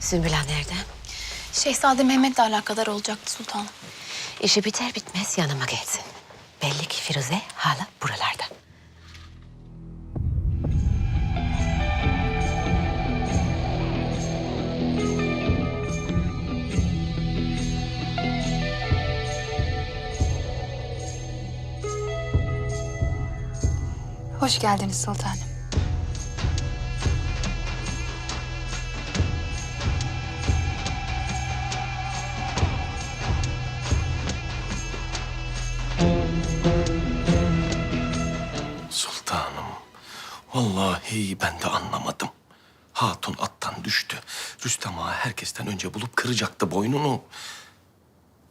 Sümbüla nerede? Şehzade Mehmet'le alakadar olacaktı sultanım. İşi biter bitmez yanıma gelsin. Belli ki Firuze hala buralarda. Hoş geldiniz sultanım. Sultanım, vallahi ben de anlamadım. Hatun attan düştü. Rüstem Ağa herkesten önce bulup kıracaktı boynunu.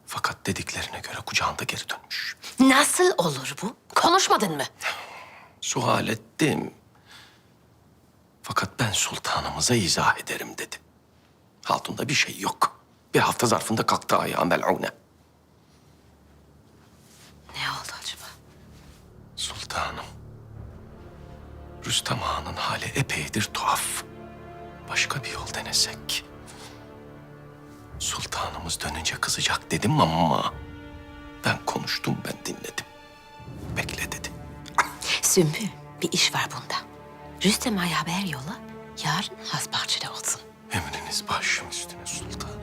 Fakat dediklerine göre kucağında geri dönmüş. Nasıl olur bu? Konuşmadın mı? Sual ettim. Fakat ben sultanımıza izah ederim dedi. Hatunda bir şey yok. Bir hafta zarfında kalktı ayağa mel'une. Ne oldu acaba? Sultanım. Rüstem Ağa'nın hali epeydir tuhaf. Başka bir yol denesek. Sultanımız dönünce kızacak dedim ama... Ben konuştum, ben dinledim. Bekle dedi. Sümbül, bir iş var bunda. Rüstem Ağa'ya haber yolla. Yarın Hasbahçe'de olsun. Emriniz başım üstüne sultanım.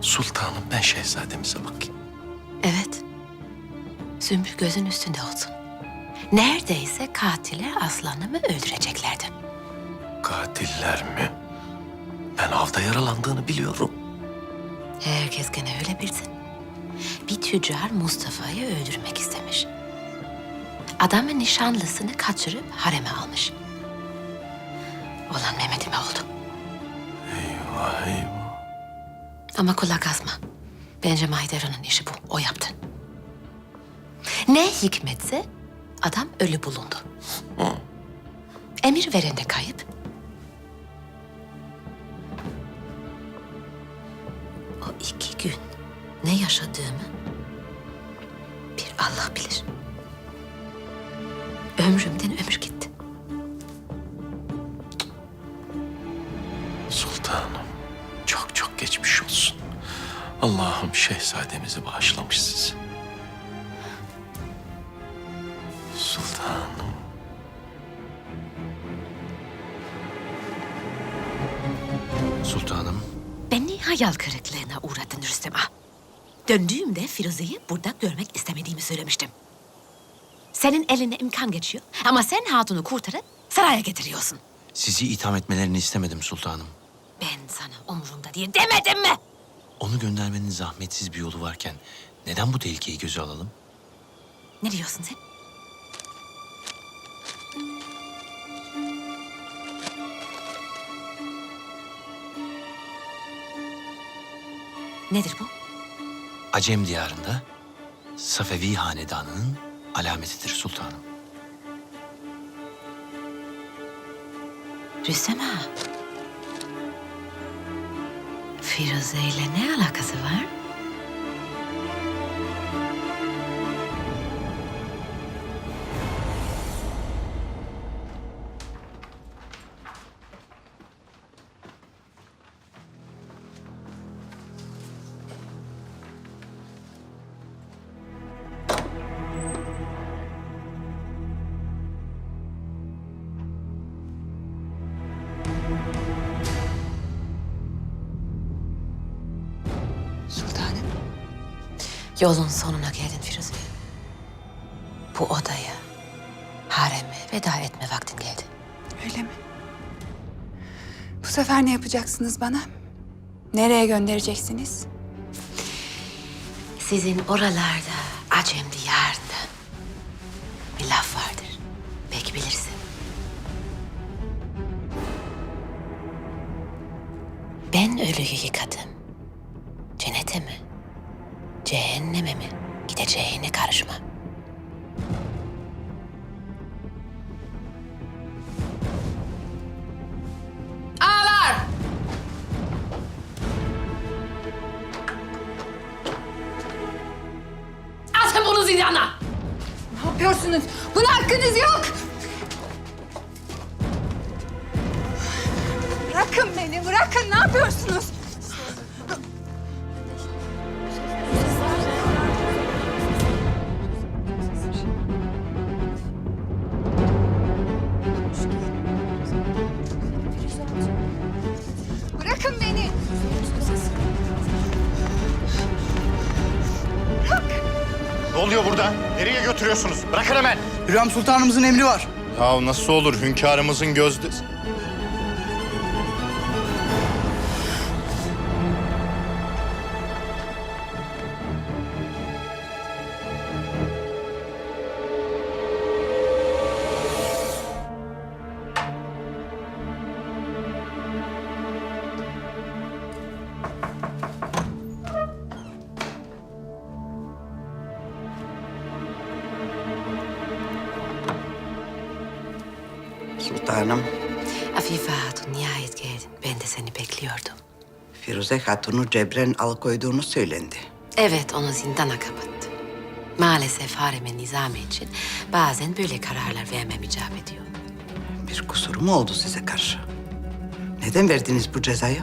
Sultanım ben şehzademize bakayım. Evet. Sümbül gözün üstünde olsun. Neredeyse katiller aslanımı öldüreceklerdi. Katiller mi? Ben avda yaralandığını biliyorum. Herkes gene öyle bilsin. Bir tüccar Mustafa'yı öldürmek istemiş. Adamın nişanlısını kaçırıp hareme almış. Olan Mehmet'ime oldu. Eyvah eyvah. Ama kulak asma. Bence Mahidevran'ın işi bu. O yaptı. Ne hikmetse adam ölü bulundu. Emir veren de kayıp. O iki gün ne yaşadığımı bir Allah bilir. Ömrümden ömür gitti. Sultanım çok çok geçmiş olsun. Allah'ım şehzademizi bağışlamış sizi. Sultanım, Beni hayal kırıklığına uğradın Rüstem Ağa. Döndüğümde Firuze'yi burada görmek istemediğimi söylemiştim. Senin eline imkan geçiyor ama sen hatunu kurtarıp saraya getiriyorsun. sizi itham etmelerini istemedim sultanım. Ben sana umurumda diye demedim mi? Onu göndermenin zahmetsiz bir yolu varken neden bu tehlikeyi göze alalım? Ne diyorsun sen? Nedir bu? Acem diyarında Safevi hanedanının alametidir sultanım. Rüstem Ağa. Firuze ile ne alakası var? Sultanım. Yolun sonuna geldin Firuze. Bu odaya, hareme veda etme vaktin geldi. Öyle mi? Bu sefer ne yapacaksınız bana? Nereye göndereceksiniz? Sizin oralarda Acem diyarında bir laf vardır. Belki bilirsin. Ben ölüyü yıkadım. Cennete mi? Cehenneme mi? Gideceğine karışma. Ağlar! Atın bunu zindana! Ne yapıyorsunuz? Buna hakkınız yok. Bırak Bırakın beni, bırakın. Ne yapıyorsunuz? Oluyor burada? Nereye götürüyorsunuz? Bırakın hemen. Hürrem Sultanımızın emri var. Ya nasıl olur hünkârımızın gözdesi? Sultanım, Afife Hatun nihayet geldin. Ben de seni bekliyordum. Firuze Hatun'u cebren alıkoyduğunu söylendi. Evet, onu zindana kapattı. Maalesef hareme nizam için bazen böyle kararlar vermem icap ediyor. Bir kusuru mu oldu size karşı? Neden verdiniz bu cezayı?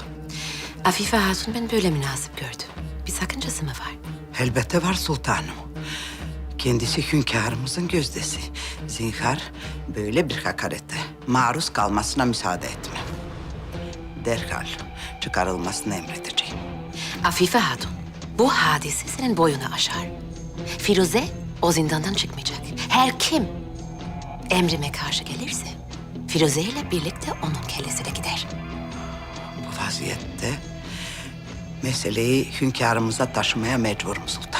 Afife Hatun ben böyle münasip gördü. Bir sakıncası mı var? Elbette var sultanım. Kendisi hünkârımızın gözdesi. Zinhar böyle bir hakarete maruz kalmasına müsaade etmem. Derhal çıkarılmasını emredeceğim. Afife Hatun, bu hadise senin boyunu aşar. Firuze o zindandan çıkmayacak. Her kim emrime karşı gelirse Firuze ile birlikte onun kellesi de gider. Bu vaziyette meseleyi hünkârımıza taşımaya mecburum sultanım.